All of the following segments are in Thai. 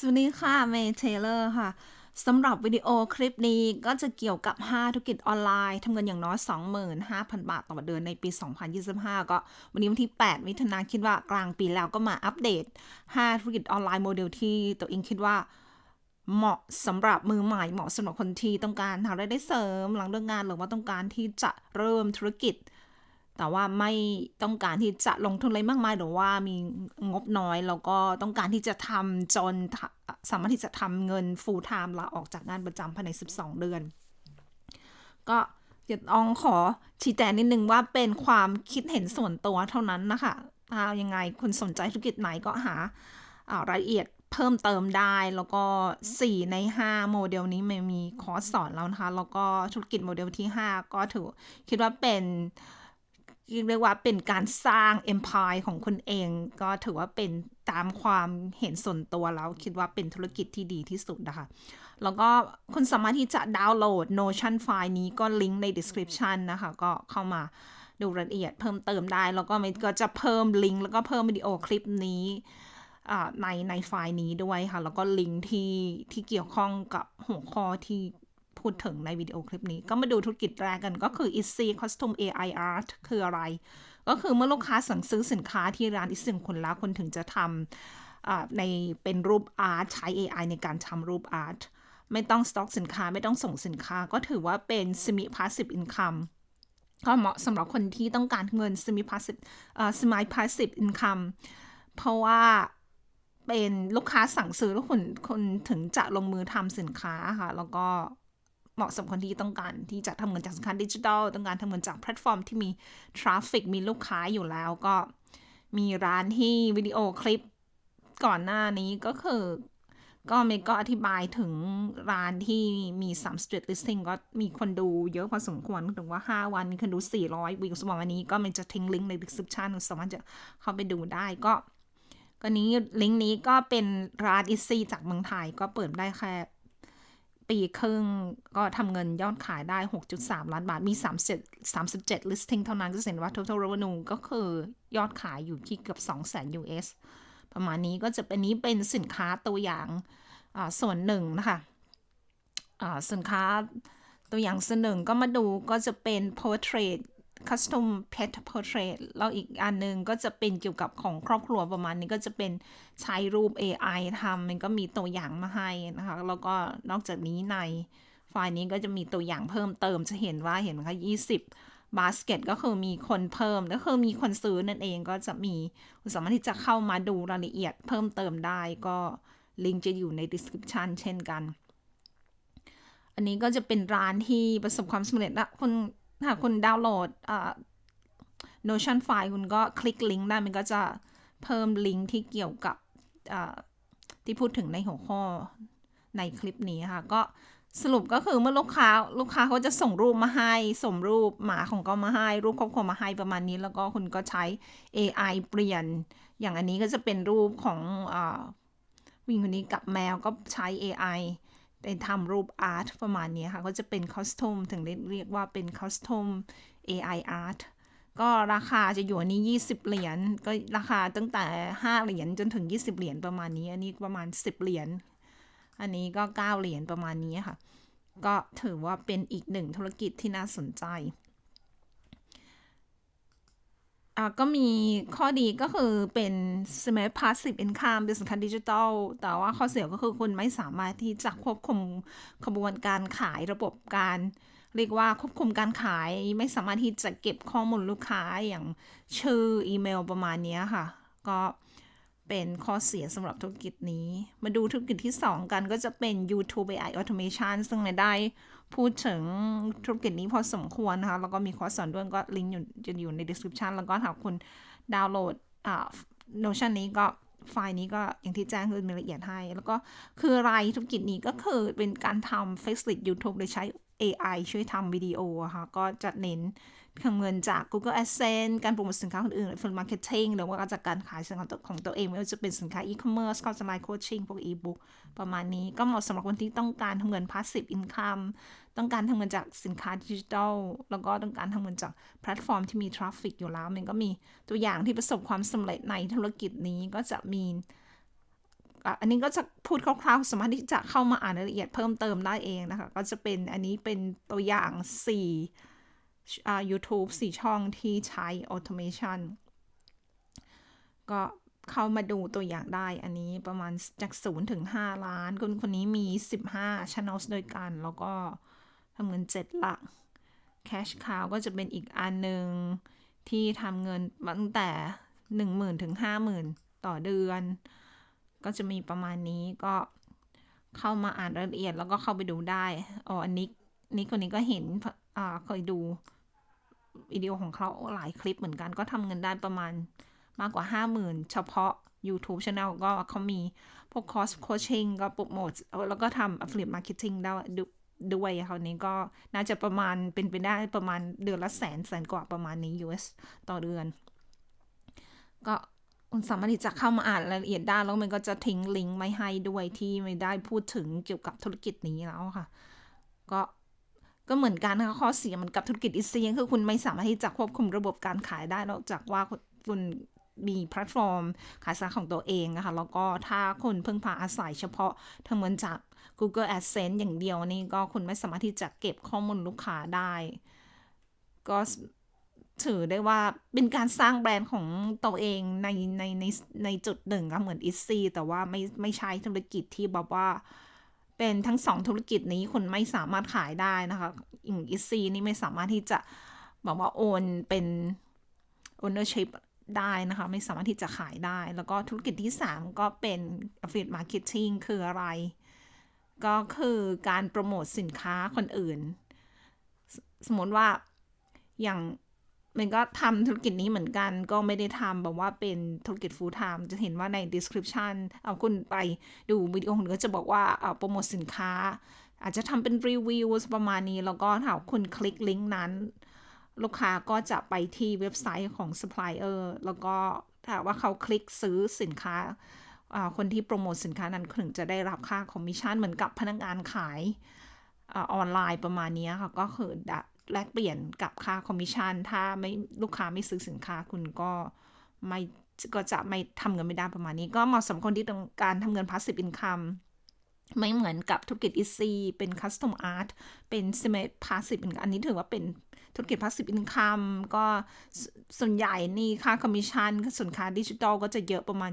สวัสดีค่ะ เมย์เทเลอร์ค่ะ สำหรับวิดีโอคลิปนี้ก็จะเกี่ยวกับ 5 ธุรกิจออนไลน์ทำเงินอย่างน้อย 25,000 บาทต่อเดือนในปี 2025 ก็วันนี้วันที่ 8 มิถุนายนคิดว่ากลางปีแล้วก็มาอัปเดต 5 ธุรกิจออนไลน์โมเดลที่ตัวเองคิดว่าเหมาะสำหรับมือใหม่เหมาะสำหรับคนที่ต้องการหารายได้เสริมหลังเลิกงานหรือว่าต้องการที่จะเริ่มธุรกิจ แต่ว่าไม่ต้องการที่จะลงทุนอะไรมากมาย หรือว่ามีงบน้อย แล้วก็ต้องการที่จะทำจนสามารถที่จะทำเงิน full time ลาออกจากงานประจำภายใน 12 เดือน ก็จะต้องขอชี้แจงนิดนึงว่าเป็นความคิดเห็นส่วนตัวเท่านั้นนะคะถ้ายังไงคุณสนใจธุรกิจไหนก็หาารายละเอียดเพิ่มเติมได้แล้วก็ 4 ใน 5 โมเดลนี้ไม่มีคอร์สสอนแล้วนะคะ แล้วก็ธุรกิจโมเดลที่ 5 ก็ถือคิดว่าเป็น เรียกว่าเป็นการสร้าง empire ของคุณเอง ก็ถือว่าเป็นตามความเห็นส่วนตัวแล้วคิดว่าเป็นธุรกิจที่ดีที่สุดนะคะ แล้วก็คุณสามารถที่จะดาวน์โหลด Notion ไฟล์นี้ก็ลิงก์ใน description นะคะ ก็เข้ามาดูรายละเอียดเพิ่มเติมได้ แล้วก็มันก็จะเพิ่มลิงก์แล้วก็เพิ่มวิดีโอคลิปนี้ในในไฟล์นี้ด้วยค่ะ แล้วก็ลิงก์ที่ที่เกี่ยวข้องกับหัวข้อที่ พูดถึงในวิดีโอคลิปนี้ ก็มาดูธุรกิจแรกกันก็คือ Etsy Custom AI Art คืออะไร ก็คือเมื่อลูกค้าสั่งซื้อสินค้าที่ร้าน Etsy คนล้วคนถึงจะทำในเป็นรูปอาร์ตใช้ AI ในการทำรูปอาร์ตไม่ต้องสต็อกสินค้าไม่ต้องส่งสินค้าก็ถือว่าเป็น semi passive income ก็เหมาะสำหรับคนที่ต้องการเงิน semi passive เอ่อ semi passive income เพราะว่าเป็นลูกค้าสั่งซื้อแล้วคนคนถึงจะลงมือทำสินค้าค่ะ แล้วก็ เหมาะสำหรับคนที่ต้องการที่จะทำเงินจากสินค้าดิจิทัลต้องการทำเงินจากแพลตฟอร์มที่มีทราฟฟิกมีลูกค้าอยู่แล้วก็มีร้านที่วิดีโอคลิปก่อนหน้านี้ก็คือก็เมก็อธิบายถึงร้านที่มี3 street listing ก็มีคนดูเยอะพอสมควรถึงว่า 5 วันมีคนดู 400 วิวสมมติวันนี้ก็มันจะทิ้งลิงก์ใน description สามารถจะเข้าไปดูได้ก็ก็นี้ลิงก์นี้ก็เป็นร้านอิซีจากเมืองไทยก็เปิดได้แค่ ปีครึ่งก็ทำเงินยอดขายได้ 6.3 ล้านบาท มี 37 37 listing เท่านั้นก็เห็นว่า total revenue ก็คือยอดขายอยู่ที่เกือบ 200,000 US ประมาณนี้ก็จะเป็นนี้เป็นสินค้าตัวอย่างส่วนหนึ่งนะคะะสินค้าตัวอย่างส่วนหนึ่งก็มาดูก็จะเป็น portrait custom pet portrait แล้วอีกอันนึงก็จะเป็นเกี่ยวกับของครอบครัวประมาณนี้ก็จะเป็นใช้รูป AI ทำมันก็มีตัวอย่างมาให้นะคะ แล้วก็นอกจากนี้ในไฟล์นี้ก็จะมีตัวอย่างเพิ่มเติมจะเห็นว่าเห็นไหมคะ20บาสเกตก็คือมีคนเพิ่มก็คือมีคนซื้อนั่นเองก็จะมีคุณสามารถที่จะเข้ามาดูรายละเอียดเพิ่มเติมได้ก็ลิงก์จะอยู่ใน description เช่นกัน อันนี้ก็จะเป็นร้านที่ประสบความสำเร็จละคุณ ถ้าคุณดาวน์โหลด Notion ไฟล์คุณก็คลิกลิงก์ได้มันก็จะเพิ่มลิงก์ที่เกี่ยวกับที่พูดถึงในหัวข้อในคลิปนี้ค่ะ ก็สรุปก็คือเมื่อลูกค้าลูกค้าเขาจะส่งรูปมาให้ส่งรูปหมาของก็มาให้ รูปครอบครัวมาให้ประมาณนี้ แล้วก็คุณก็ใช้ AI เปลี่ยน อย่างอันนี้ก็จะเป็นรูปของวิ่งคนนี้กับแมวก็ใช้ AI ไปทำรูปอาร์ตประมาณนี้ค่ะ ก็จะเป็นคอสตูมถึงเรียกว่าเป็นคอสตูม AI art ก็ราคาจะอยู่อันนี้ 20 เหรียญก็ราคาตั้งแต่ 5 เหรียญจนถึง 20 เหรียญประมาณนี้ อันนี้ประมาณ 10 เหรียญอันนี้ก็ 9 เหรียญประมาณนี้ค่ะ ก็ถือว่าเป็นอีกหนึ่งธุรกิจที่น่าสนใจ อ่าก็มีข้อดีก็คือเป็น smart passive income เป็นสินค้าดิจิทัล แต่ว่าข้อเสียก็คือคุณไม่สามารถที่จะควบคุมขบวนการขายระบบการ เรียกว่าควบคุมการขายไม่สามารถที่จะเก็บข้อมูลลูกค้าอย่างชื่ออีเมลประมาณนี้ค่ะ ก็ เป็นข้อเสียสำหรับธุรกิจนี้ มาดูธุรกิจที่ 2 กันก็จะเป็น YouTube AI Automation ซึ่งในได้พูดถึงธุรกิจนี้พอสมควรนะคะ แล้วก็มีคอร์สสอนด้วยก็ลิงก์อยู่จะอยู่ใน description แล้วก็ถ้าคุณดาวน์โหลดอ่า Notion นี้ก็ไฟล์นี้ก็อย่างที่แจ้งคือมีละเอียดให้ แล้วก็คืออะไรธุรกิจนี้ก็คือเป็นการทำ Facebook YouTube โดยใช้ AI ช่วยทำวิดีโอค่ะ ก็จะเน้น ทำเงินจาก Google Adsense การโปรโมทสินค้าคนอื่น f ิ l มาร์เก็ตติ้งหรือว่าจากการขายสินค้าของตัวเอง ไม่ว่าจะเป็นสินค้าอีคอมเมิร์ซเข้าสไลด์โคชชิ่งพวกอีบุ๊กประมาณนี้ก็เหมาะสำหรับคนที่ต้องการทำเงินพาสซีฟอินคัมต้องการทำเงินจากสินค้าดิจิทัลแล้วก็ต้องการทำเงินจากแพลตฟอร์มที่มีทราฟฟิกอยู่แล้วมันก็มีตัวอย่างที่ประสบความสำเร็จในธุรกิจนี้ก็จะมีอันนี้ก็จะพูดคร่าวๆ สามารถที่จะเข้ามาอ่านรายละเอียดเพิ่มเติมได้เองนะคะ ก็จะเป็นอันนี้เป็นตัวอย่าง4อ่ YouTube 4ช่องที่ใช้ automation ก็เข้ามาดูตัวอย่างได้ อันนี้ประมาณจาก0ถึง 5 ล้าน คนคนนี้มี 15 channels ด้วยกัน แล้วก็ทำเงิน 7 หลัก cash cow ก็จะเป็นอีกอันหนึ่งที่ทำเงินตั้งแต่ 10,000 ถึง 50,000 ต่อเดือน ก็จะมีประมาณนี้ก็เข้ามาอ่านรายละเอียดแล้วก็เข้าไปดูได้ อ๋อ อันนี้ นี่คนนี้ก็เห็น อ่า เคยดู วิดีโอของเขาหลายคลิปเหมือนกัน ก็ทำเงินได้ประมาณมากกว่า 50,000 เฉพาะ YouTube Channel ก็เขามีพวกคอร์สโคชชิ่งก็โปรโมทแล้วก็ทำ affiliate marketing ได้ด้วยคราวนี้ก็น่าจะประมาณเป็นไปได้ประมาณเดือนละแสนแสนกว่าประมาณนี้ US ต่อเดือน ก็คุณสามารถที่จะเข้ามาอ่านรายละเอียดได้ แล้วมันก็จะทิ้งลิงก์ไว้ให้ด้วยที่ไม่ได้พูดถึงเกี่ยวกับธุรกิจนี้แล้วค่ะ ก็ ก็เหมือนกันนะคะข้อเสียมันกับธุรกิจอีซีคือคุณไม่สามารถที่จะควบคุมระบบการขายได้นอกจากว่าคุณมีแพลตฟอร์มขายสินค้าของตัวเองนะคะ แล้วก็ถ้าคุณเพิ่งพาอาศัยเฉพาะทางเงินจาก Google AdSense อย่างเดียวนี่ก็คุณไม่สามารถที่จะเก็บข้อมูลลูกค้าได้ ก็ถือได้ว่าเป็นการสร้างแบรนด์ของตัวเองในในในในจุดหนึ่งก็เหมือนอีซี่แต่ว่าไม่ไม่ใช่ธุรกิจที่แบบว่า เป็นทั้งสองธุรกิจนี้คุณไม่สามารถขายได้นะคะอย่างอีซีนี่ไม่สามารถที่จะบอกว่าโอนเป็น ownership ได้นะคะ ไม่สามารถที่จะขายได้ แล้วก็ธุรกิจที่ 3 ก็เป็น affiliate marketing คืออะไร ก็คือการโปรโมทสินค้าคนอื่น สมมติว่าอย่าง มันก็ทำธุรกิจนี้เหมือนกัน ก็ไม่ได้ทำแบบว่าเป็นธุรกิจ full time จะเห็นว่าใน description เอาคุณไปดูวิดีโอคุณก็จะบอกว่าเอาโปรโมทสินค้า อาจจะทำเป็นรีวิวประมาณนี้ แล้วก็ถ้าคุณคลิกลิงก์นั้น ลูกค้าก็จะไปที่เว็บไซต์ของ supplier แล้วก็ถ้าว่าเขาคลิกซื้อสินค้าคนที่โปรโมทสินค้านั้นถึงจะได้รับค่าคอมมิชชั่นเหมือนกับพนักงานขายออนไลน์ประมาณนี้ค่ะ ก็คือ แลกเปลี่ยนกับค่าคอมมิชชั่นถ้าไม่ลูกค้าไม่ซื้อสินค้าคุณก็ไม่ก็จะไม่ทำเงินไม่ได้ประมาณนี้ ก็เหมาะสมคนที่ต้องการทำเงิน passive income ไม่เหมือนกับธุรกิจอีซีเป็น custom art เป็น semi passive income อันนี้ถือว่าเป็นธุรกิจ passive income ก็ส่วนใหญ่นี่ค่าคอมมิชชั่นส่วนค่าดิจิทัลก็จะเยอะประมาณ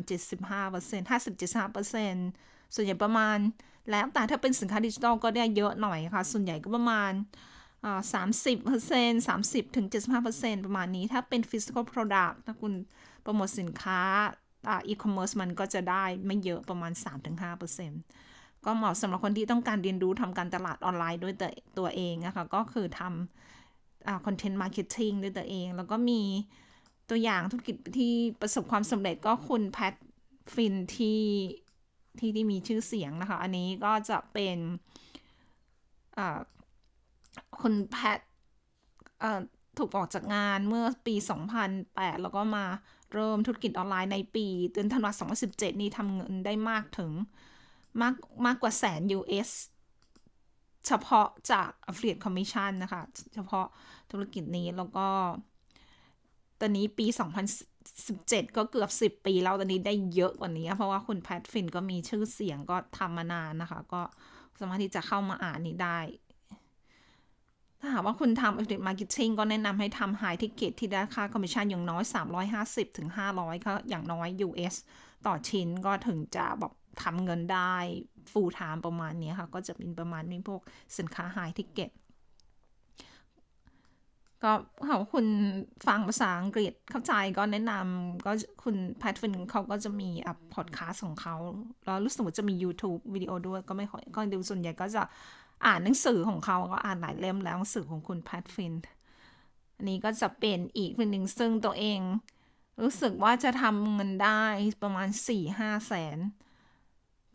75% 50-75%ส่วนใหญ่ประมาณ แล้วแต่ถ้าเป็นสินค้าดิจิทัลก็ได้เยอะหน่อยค่ะ ส่วนใหญ่ก็ประมาณ สามสิบเปอร์เซ็นต์สามสิบถึงเจ็ดสิบห้าเปอร์เซ็นต์ประมาณนี้ ถ้าเป็น physical product ถ้าคุณโปรโมทสินค้าอีคอมเมิร์ซมันก็จะได้ไม่เยอะประมาณ 3-5%ก็เหมาะสำหรับคนที่ต้องการเรียนรู้ทำการตลาดออนไลน์ด้วยตัวเองนะคะ ก็คือทำคอนเทนต์มาร์เก็ตติ้งด้วยตัวเอง แล้วก็มีตัวอย่างธุรกิจที่ประสบความสำเร็จก็คุณแพทฟินที่ที่ที่มีชื่อเสียงนะคะ อันนี้ก็จะเป็น คุณแพทถูกออกจากงานเมื่อปี 2008 แล้วก็มาเริ่มธุรกิจออนไลน์ในปีเดือนธันวาคม 2017 นี้ทำเงินได้มากถึงมากมากกว่าแสน US เฉพาะจาก affiliate commission นะคะ เฉพาะธุรกิจนี้แล้วก็ ตอนนี้ปี 2017 ก็เกือบ 10 ปีแล้ว ตอนนี้ได้เยอะกว่านี้ เพราะว่าคุณแพทฟินก็มีชื่อเสียงก็ทำมานานนะคะ ก็สามารถที่จะเข้ามาอ่านนี้ได้ ถ้าหากว่าคุณทำ affiliate marketing ก็แนะนำให้ทำ high ticket ที่ได้ค่าคอมมิชชั่นอย่างน้อย 350 ถึง 500 ก็อย่างน้อย US ต่อชิ้นก็ถึงจะแบบทำเงินได้ full time ประมาณนี้ค่ะ ก็จะเป็นประมาณนี้พวกสินค้า high ticket ก็หากว่าคุณฟังภาษาอังกฤษเข้าใจก็แนะนำก็คุณแพทฟินเขาก็จะมีอัพพอดคาสของเขา แล้วรู้สึกว่าจะมี YouTube วิดีโอด้วยก็ไม่ค่อยก็ดูส่วนใหญ่ก็จะ อ่านหนังสือของเขาก็อ่านหลายเล่มแล้วหนังสือของคุณแพทฟินอันนี้ก็จะเป็นอีกคนหนึ่งซึ่งตัวเอง รู้สึกว่าจะทำเงินได้ประมาณ4ี่ห้าแสน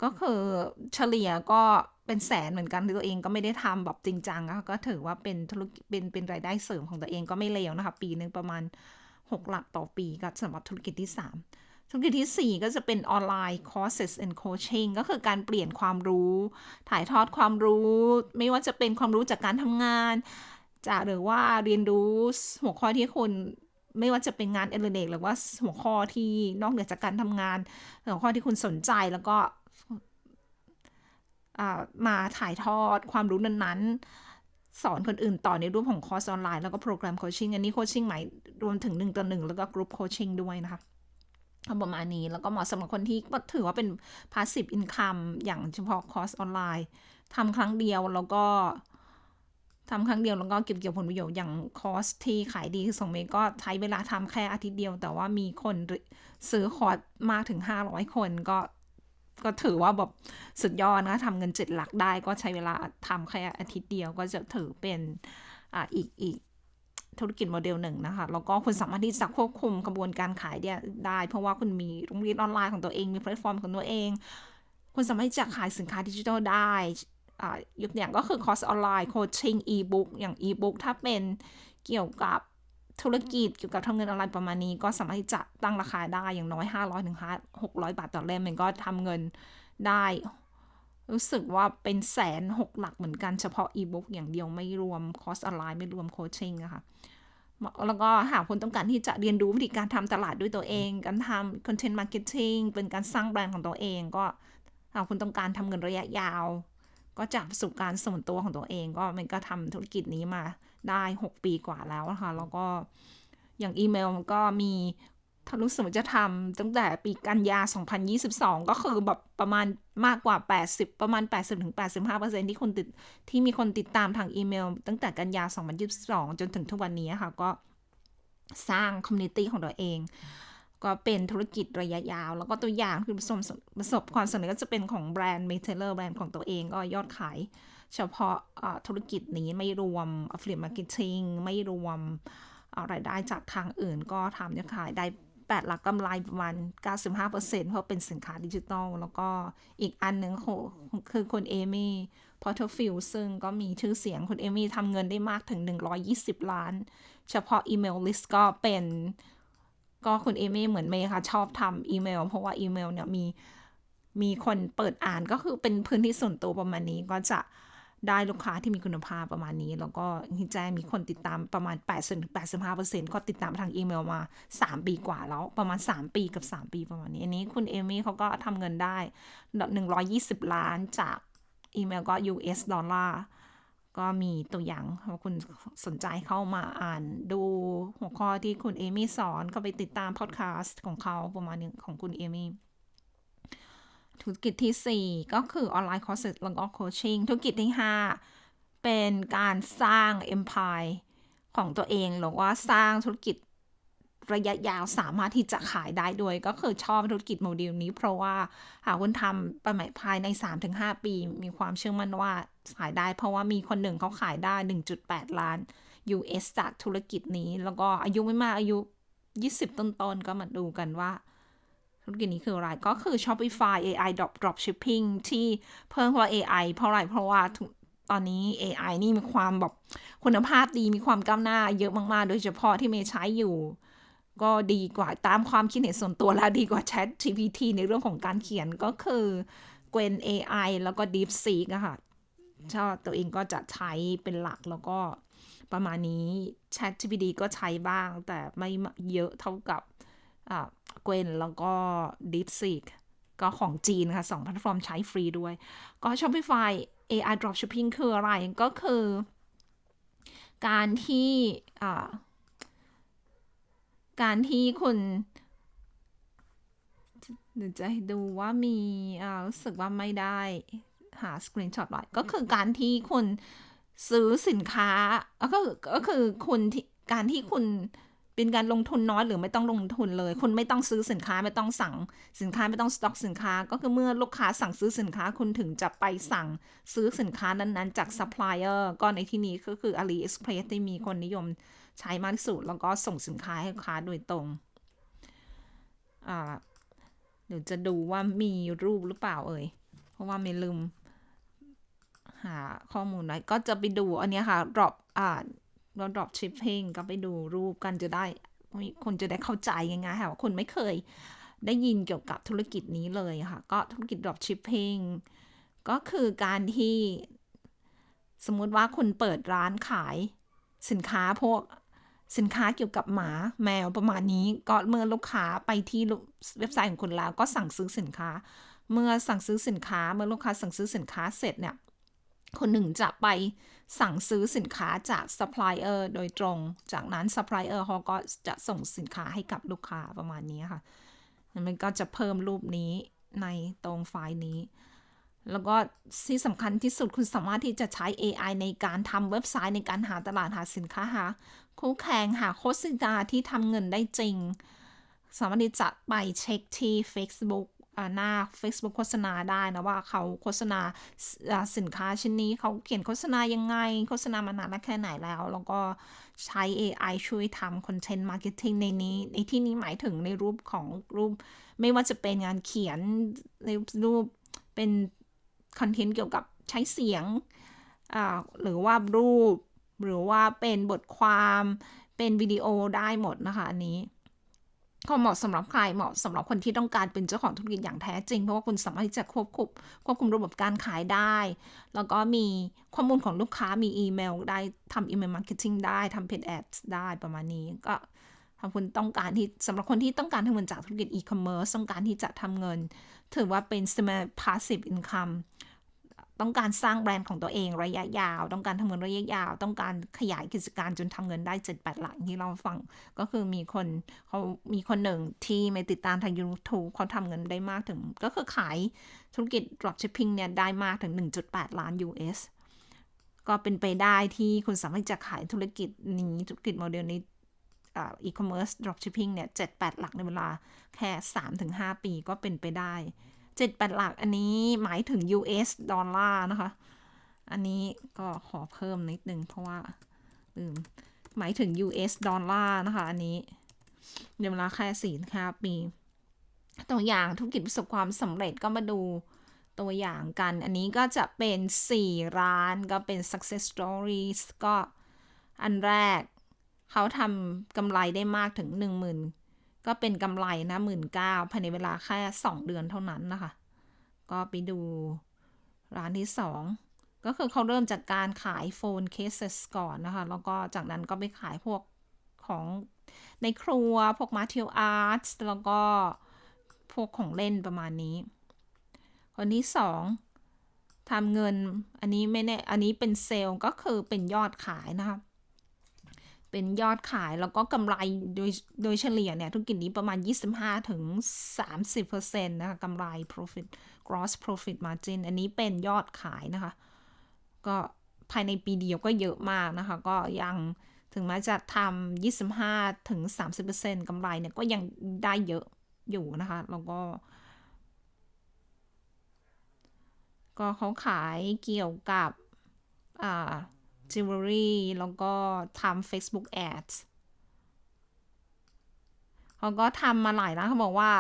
ก็คือเฉลี่ยก็เป็นแสนเหมือนกันตัวเองก็ไม่ได้ทำแบบจริงจังก็ถือว่าเป็นธุรกิจเป็นเป็นรายได้เสริมของตัวเองก็ไม่เลวนะคะ ปีนึงประมาณ 6 หลักต่อปีก็สำหรับธุรกิจที่ 3 ธุรกิจที่ 4 ก็จะเป็นออนไลน์ courses and coaching ก็คือการเปลี่ยนความรู้ ถ่ายทอดความรู้ ไม่ว่าจะเป็นความรู้จากการทำงาน จากหรือว่าเรียนรู้หัวข้อที่คุณไม่ว่าจะเป็นงานเอเลเดกหรือว่าหัวข้อที่นอกเหนือจากการทำงาน หัวข้อที่คุณสนใจแล้วก็ามาถ่ายทอดความรู้นั้นๆ สอนคนอื่นต่อในรูปของคอร์สออนไลน์แล้วก็โปรแกรมโคชชิ่งอันนี้โคชชิ่งหมายรวมถึง1ต่อ1แล้วก็กรุ๊ปโคชชิ่งด้วยนะคะ ประมาณนี้แล้วก็เหมาะสำหรับคนที่ก็ถือว่าเป็น passive income อย่างเฉพาะคอร์สออนไลน์ทำครั้งเดียวแล้วก็ทำครั้งเดียวแล้วก็เก็บเกี่ยวผลประโยชน์อย่างคอร์สที่ขายดีคือสองเมตรก็ใช้เวลาทำแค่อาทิตย์เดียว แต่ว่ามีคนซื้อคอร์สมากถึง 500 คนก็ก็ถือว่าแบบสุดยอดนะทำเงินเจ็ดหลักได้ก็ใช้เวลาทำแค่อาทิตย์เดียวก็จะถือเป็นออีกอีก ธุรกิจโมเดลหนึ่งนะคะ แล้วก็คุณสามารถที่จะควบคุมกระบวนการขายเนี่ยได้ เพราะว่าคุณมีโรงเรียนออนไลน์ของตัวเอง มีแพลตฟอร์มของตัวเอง คุณสามารถที่จะขายสินค้าดิจิทัลได้ยกตัวอย่างก็คือคอร์สออนไลน์โคชชิ่งอีบุ๊กอย่างอีบุ๊กถ้าเป็นเกี่ยวกับธุรกิจเกี่ยวกับทำเงินออนไลน์ประมาณนี้ ก็สามารถที่จะตั้งราคาได้อย่างน้อย 500ถึง600บาทต่อเล่มมันก็ทำเงินได้ รู้สึกว่าเป็นแสนหกหลักเหมือนกันเฉพาะอีบุ๊กอย่างเดียวไม่รวมคอร์สออนไลน์ไม่รวมโคชชิ่งอะค่ะแล้วก็หากคุณต้องการที่จะเรียนรู้วิธีการทำตลาดด้วยตัวเอง การทำคอนเทนต์มาร์เก็ตติ้งเป็นการสร้างแบรนด์ของตัวเอง ก็หากคุณต้องการทำเงินระยะยาว ก็จากประสบการณ์ส่วนตัวของตัวเอง ก็มันก็ทำธุรกิจนี้มาได้ 6 ปีกว่าแล้วนะคะแล้วก็อย่างอีเมลก็มี ถ้ารู้สึกว่าจะทำตั้งแต่ปีกันยา 2022 ก็คือแบบประมาณมากกว่า 80 ประมาณ 80-85%ที่คนติดที่มีคนติดตามทางอีเมล ตั้งแต่กันยา 2022 จนถึงทุกวันนี้ค่ะ ก็สร้างคอมมูนิตี้ของตัวเอง ก็เป็นธุรกิจระยะยาว แล้วก็ตัวอย่างคือประสบประสบความสำเร็จก็จะเป็นของแบรนด์เมเทเลอร์แบรนด์ของตัวเองก็ยอดขาย เฉพาะธุรกิจนี้ไม่รวม affiliate marketing ไม่รวมรายได้จากทางอื่นก็ทำยอดขายได้ 8 หลักกำไรประมาณ 95%เพราะเป็นสินค้าดิจิตอลแล้วก็อีกอันหนึ่งคือคุณเอมี่พอร์ตฟิลซึ่งก็มีชื่อเสียงคุณเอมี่ทำเงินได้มากถึง 120 ล้าน เฉพาะอีเมลลิสก็เป็น ก็คุณเอมี่เหมือนเมย์ค่ะ ชอบทำอีเมล เพราะว่าอีเมลเนี่ยมีมีคนเปิดอ่านก็คือเป็นพื้นที่ส่วนตัวประมาณนี้ก็จะ ได้ลูกค้าที่มีคุณภาพประมาณนี้ แล้วก็ที่แจ้งมีคนติดตามประมาณ80-85%ก็ติดตามทางอีเมลมา 3 ปีกว่าแล้วประมาณ 3 ปีกับ 3 ปีประมาณนี้ อันนี้คุณเอมี่เขาก็ทำเงินได้ 120 ล้านจากอีเมลก็ US ดอลลาร์ก็มีตัวอย่างว่าคุณสนใจเข้ามาอ่านดูหัวข้อที่คุณเอมี่สอนก็ไปติดตามพอดแคสต์ของเขาประมาณนึงของคุณเอมี่ ธุรกิจที่ 4 ก็คือออนไลน์คอร์สแล้วก็โคชชิ่งธุรกิจที่ 5 เป็นการสร้าง Empire ของตัวเองหรือว่าสร้างธุรกิจระยะยาวสามารถที่จะขายได้ด้วย ก็คือชอบธุรกิจโมเดลนี้ เพราะว่าหากคุณทำประมาณภายใน 3-5 ปี มีความเชื่อมั่นว่าขายได้ เพราะว่ามีคนหนึ่งเขาขายได้ 1.8 ล้าน US จากธุรกิจนี้ แล้วก็อายุไม่มากอายุ 20 ต้นๆก็มาดูกันว่า ธุรกิจนี้คืออะไรก็คือ Shopify AI Drop Drop Shipping ที่เพิ่มเพราะ AI เพราะอะไรเพราะว่าตอนนี้ AI นี่มีความแบบคุณภาพดีมีความก้าวหน้าเยอะมาก ๆ โดยเฉพาะที่เมย์ใช้อยู่ ก็ดีกว่าตามความคิดเห็นส่วนตัวแล้วดีกว่า Chat GPT ในเรื่องของการเขียนก็คือ Gwen AI แล้วก็ DeepSeek อะค่ะชอบตัวเองก็จะใช้เป็นหลักแล้วก็ประมาณนี้ Chat GPT ก็ใช้บ้างแต่ไม่เยอะเท่ากับ เกวนแล้วก็ DeepSeek ก็ของจีนค่ะสองแพลตฟอร์มใช้ฟรีด้วย ก็ Shopify AI Dropshipping คืออะไรก็คือ การที่การที่คุณเดี๋ยวจะดูว่ามีรู้สึกว่าไม่ได้หาสกรีนช็อตไว้ก็คือการที่คุณซื้อสินค้าก็คือก็คือคุณการที่คุณ เป็นการลงทุนน้อยหรือไม่ต้องลงทุนเลย คุณไม่ต้องซื้อสินค้าไม่ต้องสั่ง สินค้าไม่ต้องสต็อกสินค้า ก็คือเมื่อลูกค้าสั่งซื้อสินค้าคุณถึงจะไปสั่งซื้อสินค้านั้นๆ จากซัพพลายเออร์ก็ในที่นี้ก็คือ AliExpress ที่มีคนนิยมใช้มากที่สุดแล้วก็ส่งสินค้าให้ลูกค้าโดยตรงอ่าเดี๋ยวจะดูว่ามีรูปหรือเปล่าเอ่ยเพราะว่าไม่ลืมหาข้อมูลไว้ก็จะไปดูอันนี้ค่ะ drop อ่า เรา drop shipping ก็ไปดูรูปกันจะได้ คนจะได้เข้าใจง่ายๆค่ะว่าคนไม่เคยได้ยินเกี่ยวกับธุรกิจนี้เลยค่ะ ก็ธุรกิจ drop shipping ก็คือการที่สมมุติว่าคุณเปิดร้านขายสินค้าพวกสินค้าเกี่ยวกับหมาแมวประมาณนี้ ก็เมื่อลูกค้าไปที่เว็บไซต์ของคุณแล้วก็สั่งซื้อสินค้า เมื่อสั่งซื้อสินค้าเมื่อลูกค้าสั่งซื้อสินค้าเสร็จเนี่ย คนหนึ่งจะไป สั่งซื้อสินค้าจากซัพพลายเออร์โดยตรง จากนั้นซัพพลายเออร์เขาก็จะส่งสินค้าให้กับลูกค้าประมาณนี้ค่ะมันก็จะเพิ่มรูปนี้ในตรงไฟล์นี้ แล้วก็ที่สำคัญที่สุดคุณสามารถที่จะใช้ AI ในการทำเว็บไซต์ในการหาตลาดหาสินค้าหาคู่แข่งหาโฆษณาที่ทำเงินได้จริง สามารถที่จะไปเช็คที่ Facebook หน้า Facebook โฆษณาได้นะว่าเขาโฆษณาสินค้าชิ้นนี้เขาเขียนโฆษณายังไง โฆษณามานานแค่ไหนแล้ว แล้วก็ใช้ AI ช่วยทำคอนเทนต์มาร์เก็ตติ้งในนี้ ในที่นี้หมายถึงในรูปของรูป ไม่ว่าจะเป็นงานเขียนในรูปเป็นคอนเทนต์เกี่ยวกับใช้เสียง หรือว่ารูป หรือว่าเป็นบทความ เป็นวิดีโอได้หมดนะคะอันนี้ ก็เหมาะสำหรับใครเหมาะสำหรับคนที่ต้องการเป็นเจ้าของธุรกิจอย่างแท้จริง เพราะว่าคุณสามารถที่จะควบคุมควบคุมระบบการขายได้ แล้วก็มีข้อมูลของลูกค้ามีอีเมลได้ทำอีเมลมาร์เก็ตติ้งได้ทำเพจแอดได้ประมาณนี้ก็ถ้าคุณต้องการที่สำหรับคนที่ต้องการทำเงินจากธุรกิจอีคอมเมิร์ซต้องการที่จะทำเงิน ถือว่าเป็น semi passive income ต้องการสร้างแบรนด์ของตัวเองระยะยาว ต้องการทำเงินระยะยาว ต้องการขยายกิจการจนทำเงินได้เจ็ดแปดหลักที่เราฟัง ก็คือมีคนเขามีคนหนึ่งที่ไม่ติดตามทาง YouTube เขาทำเงินได้มากถึง ก็คือขายธุรกิจ dropshipping เนี่ยได้มากถึง 1.8 ล้าน US ก็เป็นไปได้ที่คุณสามารถจะขายธุรกิจนี้ธุรกิจโมเดลนี้อีคอมเมิร์ซ dropshipping เนี่ยเจ็ดแปดหลักในเวลาแค่สามถึงห้าปีก็เป็นไปได้ เจ็ดแปดหลักอันนี้หมายถึง US ดอลลาร์นะคะ อันนี้ก็ขอเพิ่มนิดนึงเพราะว่าลืมหมายถึง US ดอลลาร์นะคะ อันนี้ในเวลาแค่สี่ห้าปีตัวอย่างธุรกิจประสบความสำเร็จก็มาดูตัวอย่างกัน อันนี้ก็จะเป็น 4 ร้านก็เป็น success stories ก็อันแรกเขาทำกำไรได้มากถึง 10,000 ก็เป็นกำไรนะหมื่นเก้าภายในเวลาแค่2เดือนเท่านั้นนะคะ ก็ไปดูร้านที่2ก็คือเขาเริ่มจากการขายโฟนเคสก่อนนะคะ แล้วก็จากนั้นก็ไปขายพวกของในครัว พวกมาเทียลอาร์ตแล้วก็พวกของเล่นประมาณนี้ คนที่สองทำเงินอันนี้ไม่แน่อันนี้เป็นเซลล์ก็คือเป็นยอดขายนะคะ เป็นยอดขายแล้วก็กำไรโดยโดยเฉลี่ยเนี่ยธุรกิจนี้ประมาณ 25ถึง30%นะคะกำไร profit gross profit margin อันนี้เป็นยอดขายนะคะ ก็ภายในปีเดียวก็เยอะมากนะคะ ก็ยังถึงแม้จะทำ25ถึง30%กำไรเนี่ยก็ยังได้เยอะอยู่นะคะ แล้วก็ ก็เขาขายเกี่ยวกับอ่า jewelry แล้วก็ทำ Facebook ads เขาก็ทำมาหลายร้านเขาบอกว่า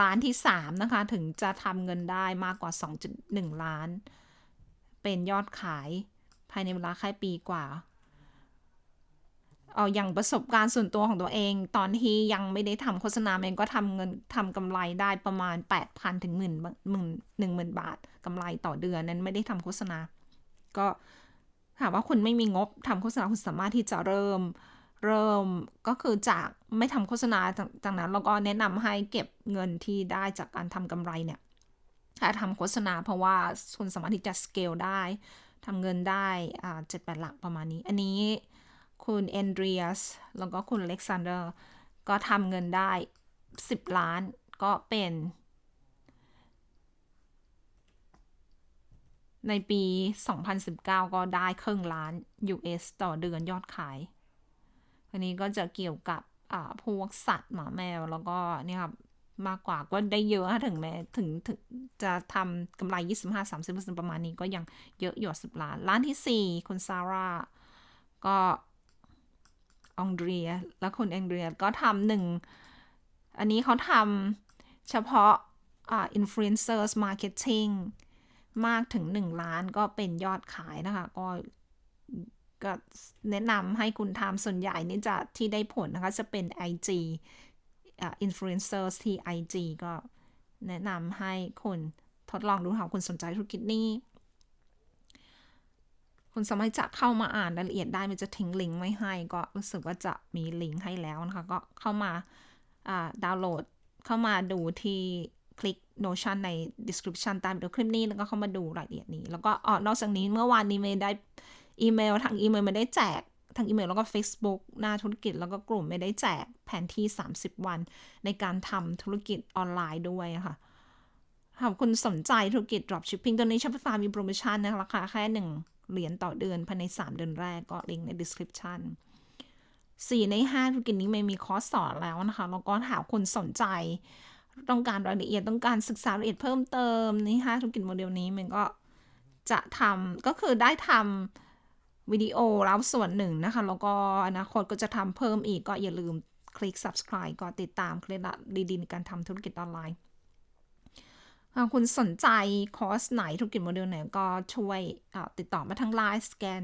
ร้านที่ 3 นะคะ ถึงจะทำเงินได้มากกว่า 2.1 ล้าน เป็นยอดขายภายในเวลาแค่ปีกว่าเอาอย่างประสบการณ์ส่วนตัวของตัวเอง ตอนที่ยังไม่ได้ทำโฆษณาเองก็ทำเงินทำกำไรได้ประมาณ 8,000 ถึงหมื่นหมื่นหนึ่งหมื่นบาทกำไรต่อเดือนนั้นไม่ได้ทำโฆษณา ก็ ถามว่าคุณไม่มีงบทำโฆษณาคุณสามารถที่จะเริ่ม เริ่มก็คือจากไม่ทำโฆษณาจากนั้นเราก็แนะนำให้เก็บเงินที่ได้จากการทำกำไรเนี่ยถ้าทำโฆษณาเพราะว่าคุณสามารถที่จะสเกลได้ทำเงินได้เจ็ดแปดหลักประมาณนี้ อันนี้คุณแอนเดรียสแล้วก็คุณอเล็กซานเดอร์ก็ทำเงินได้ 10 ล้านก็เป็น ในปี 2019 ก็ได้ครึ่งล้าน US ต่อเดือนยอดขาย อันนี้ก็จะเกี่ยวกับพวกสัตว์หมาแมวแล้วก็เนี่ยครับมากกว่าก็ได้เยอะถึงแม้ถึงถึงจะทำกำไร 25-30%ประมาณนี้ก็ยังเยอะอยู่สิบล้าน ล้านที่ 4 คุณซาร่า ก็องเดรีย และคุณแองเดรียก็ทำหนึ่ง อันนี้เขาทำเฉพาะอ่า influencers marketing มากถึง 1 ล้านก็เป็นยอดขายนะคะ ก็ก็แนะนำให้คุณทำส่วนใหญ่นี่จะที่ได้ผลนะคะ จะเป็น IG อ่า influencers ที่ IG ก็แนะนำให้คุณทดลองดูหากคุณสนใจธุรกิจนี้ คุณสามารถจะเข้ามาอ่านรายละเอียดได้ มันจะทิ้งลิงก์ไว้ให้ ก็รู้สึกว่าจะมีลิงก์ให้แล้วนะคะ ก็เข้ามาดาวน์โหลดเข้ามาดูที่คลิก Notion ใน description ต้วิดีโอคลิปนี้แล้วก็เข้ามาดูรายละเอียดนี้ แล้วก็อ๋อนอกจากนี้เมื่อวานนี้ไม่ได้อีเมลทางอีเมลไม่ได้แจกทางอีเมลแล้วก็ Facebook หน้าธุรกิจแล้วก็กลุ่มไม่ได้แจกแผนที่ 30 วัน ในการทำธุรกิจออนไลน์ด้วยค่ะหากคุณสนใจธุรกิจ dropshipping ตัวนี้ Shopify มีโปรโมชั่นนะราคาแค่ 1 เหรียญต่อเดือนภายใน 3 เดือนแรกก็ลิงก์ใน description 4 ใน 5 ธุรกิจนี้ไม่มีคอร์สสอนแล้วนะคะ แล้วก็หากคุณสนใจ ต้องการรายละเอียดต้องการศึกษารายละเอียดเพิ่มเติมใน5ธุรกิจโมเดลนี้มันก็จะทำก็คือได้ทำวิดีโอแล้วส่วนหนึ่งนะคะ แล้วก็อนาคตก็จะทำเพิ่มอีกก็อย่าลืมคลิก subscribe ก็ติดตามเคล็ดลับดีๆในการทำธุรกิจออนไลน์หากคุณสนใจคอร์สไหนธุรกิจโมเดลไหนก็ช่วยติดต่อมาทาง Line สแกน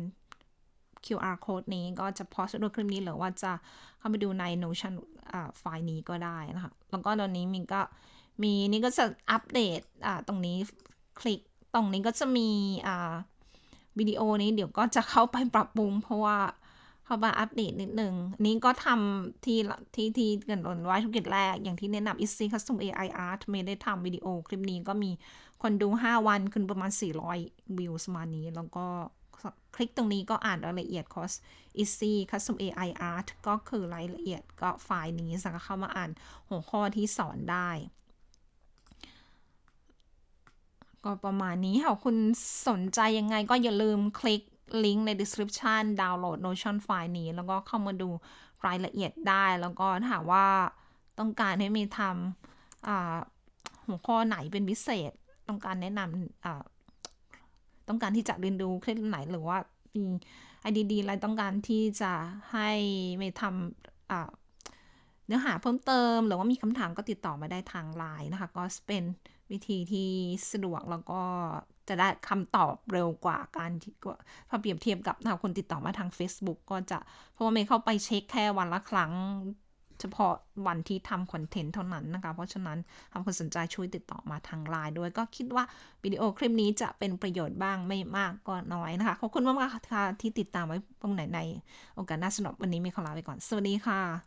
QR code นี้ก็จะพอสะดวกคลิปนี้หรือว่าจะเข้าไปดูใน Notion ไฟล์นี้ก็ได้นะคะ แล้วก็ตอนนี้มินก็มีนี่ก็จะอัปเดตตรงนี้คลิกตรงนี้ก็จะมีวิดีโอนี้เดี๋ยวก็จะเข้าไปปรับปรุง เพราะว่าเข้ามาอัปเดตนิดนึง นี้ก็ทำที่ที่ที่กันไว้ธุรกิจแรก อย่างที่แนะนำ Easy Custom AI Art ไม่ได้ทำวิดีโอคลิปนี้ก็มีคนดู 5 วันขึ้นประมาณ 400 วิวประมาณนี้ แล้วก็ คลิกตรงนี้ก็อ่านรายละเอียดคอร์ส Easy Custom AI Art ก็คือรายละเอียดก็ไฟล์นี้สามารถเข้ามาอ่านหัวข้อที่สอนได้ ก็ประมาณนี้ค่ะคุณสนใจยังไงก็อย่าลืมคลิกลิงก์ใน description ดาวน์โหลด Notion ไฟล์นี้ แล้วก็เข้ามาดูรายละเอียดได้ แล้วก็ถามว่าต้องการให้มีทำหัวข้อไหนเป็นพิเศษ ต้องการแนะนำ ต้องการที่จะเรียนรู้เคล็ดไหนหรือว่ามีไอเดียดีอะไรต้องการที่จะให้ไม่ทำเนื้อหาเพิ่มเติม หรือว่ามีคำถามก็ติดต่อมาได้ทางไลน์นะคะ ก็เป็นวิธีที่สะดวกแล้วก็จะได้คำตอบเร็วกว่าการที่พอเปรียบเทียบกับคนติดต่อมาทาง Facebook ก็จะเพราะว่าไม่เข้าไปเช็คแค่วันละครั้ง เฉพาะวันที่ทำคอนเทนต์เท่านั้นนะคะ เพราะฉะนั้นทำคนสนใจช่วยติดต่อมาทางไลน์ด้วยก็คิดว่าวิดีโอคลิปนี้จะเป็นประโยชน์บ้างไม่มากก็น้อยนะคะ ขอบคุณมากๆค่ะที่ติดตามไว้ตรงไหนในโอกาสหน้าสำหรับวันนี้มีขอลาไปก่อน สวัสดีค่ะ